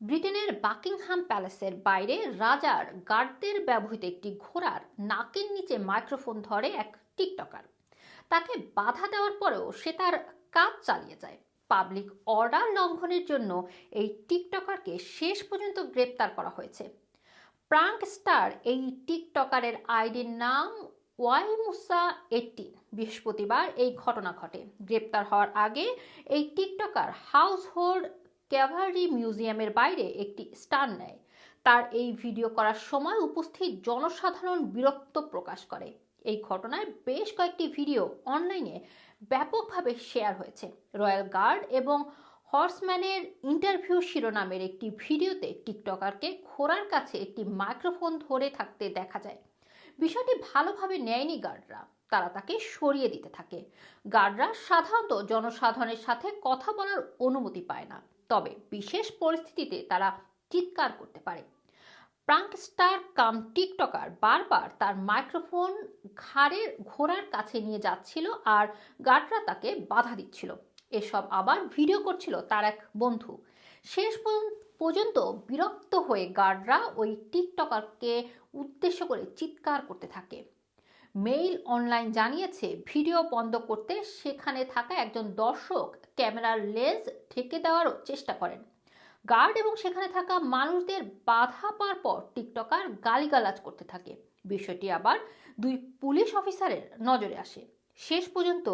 ব্রিটেনের বাকিংহাম প্যালেসের বাইরে রাজার গার্ডদের ব্যবহৃত একটি ঘোড়ার নাকের নিচে মাইক্রোফোন ধরে এক টিকটকার। তাকে বাধা দেওয়ার পরেও সে তার কাজ চালিয়ে যায়। পাবলিক অর্ডার লঙ্ঘনের জন্য এই টিকটকারকে শেষ পর্যন্ত গ্রেপ্তার করা হয়েছে। প্রাঙ্ক স্টার এই টিকটকারের আইডির নাম ওয়াই মুসা এইটিন বৃহস্পতিবার এই ঘটনা ঘটে। গ্রেপ্তার হওয়ার আগে এই টিকটকার হাউস হোল্ড ক্যাভারি মিউজিয়ামের বাইরে একটি স্টান নেয়। তার এই ভিডিও করার সময় উপস্থিত জনসাধারণ বিরক্ত প্রকাশ করে। এই ঘটনায় বেশ কয়েকটি ভিডিও অনলাইনে ব্যাপকভাবে শেয়ার হয়েছে। রয়্যাল গার্ড এবং হর্সম্যানের ইন্টারভিউ শিরোনামের একটি ভিডিওতে টিকটকারকে ঘোড়ার কাছে একটি মাইক্রোফোন ধরে থাকতে দেখা যায়। বিষয়টি ভালোভাবে নেয়নি গার্ডরা। তারা তাকে সরিয়ে দিতে থাকে। গার্ডরা সাধারণত জনসাধারণের সাথে কথা বলার অনুমতি পায় না। তবে বিশেষ পরিস্থিতিতে তারা চিৎকার করতে পারে। প্রাঙ্ক স্টার কাম টিকটকার বারবার তার মাইক্রোফোন ঘাড়ের ঘোড়ার কাছে নিয়ে যাচ্ছিল আর গার্ডরা তাকে বাধা দিচ্ছিল। এসব আবার ভিডিও করছিল তার এক বন্ধু। শেষ পর্যন্ত- পর্যন্ত বিরক্ত হয়ে গার্ডরা ওই টিকটকারকে উদ্দেশ্য করে চিৎকার করতে থাকে। মেইল অনলাইন জানিয়েছে, ভিডিও বন্ধ করতে সেখানে থাকা একজন দর্শক ক্যামেরার লেন্স ঠেকে দেওয়ারও চেষ্টা করেন। গার্ড এবং সেখানে থাকা মানুষদের বাধা পাওয়ার পর টিকটকার গালিগালাজ করতে থাকে। বিষয়টি আবার দুই পুলিশ অফিসারের নজরে আসে। শেষ পর্যন্ত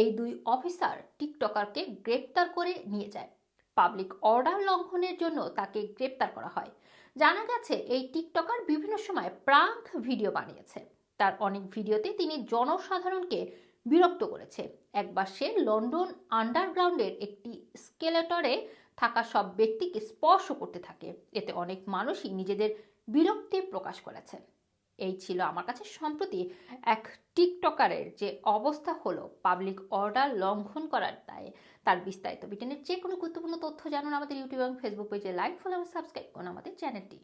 এই দুই অফিসার টিকটকারকে গ্রেপ্তার করে নিয়ে যায়। পাবলিক অর্ডার লঙ্ঘনের জন্য তাকে গ্রেপ্তার করা হয়। জানা গেছে, এই টিকটকার বিভিন্ন সময় প্রাঙ্ক ভিডিও বানিয়েছে। তার অনেক ভিডিওতে তিনি জনসাধারণকে বিরক্ত করেছে। একবার সে লন্ডন আন্ডারগ্রাউন্ডের একটি স্কেলেটরে থাকা সব ব্যক্তিকে স্পর্শ করতে থাকে। এতে অনেক মানুষই নিজেদের বিরক্তি প্রকাশ করেছে। এই ছিল আমার কাছে সম্প্রতি এক টিকটকারের যে অবস্থা হলো পাবলিক অর্ডার লঙ্ঘন করার দায়ে। তার বিস্তারিত ব্রিটেনের যে কোনো গুরুত্বপূর্ণ তথ্য জানুন আমাদের ইউটিউব এবং ফেসবুক পেজে লাইক ফলো এবং সাবস্ক্রাইব করুন আমাদের চ্যানেলটি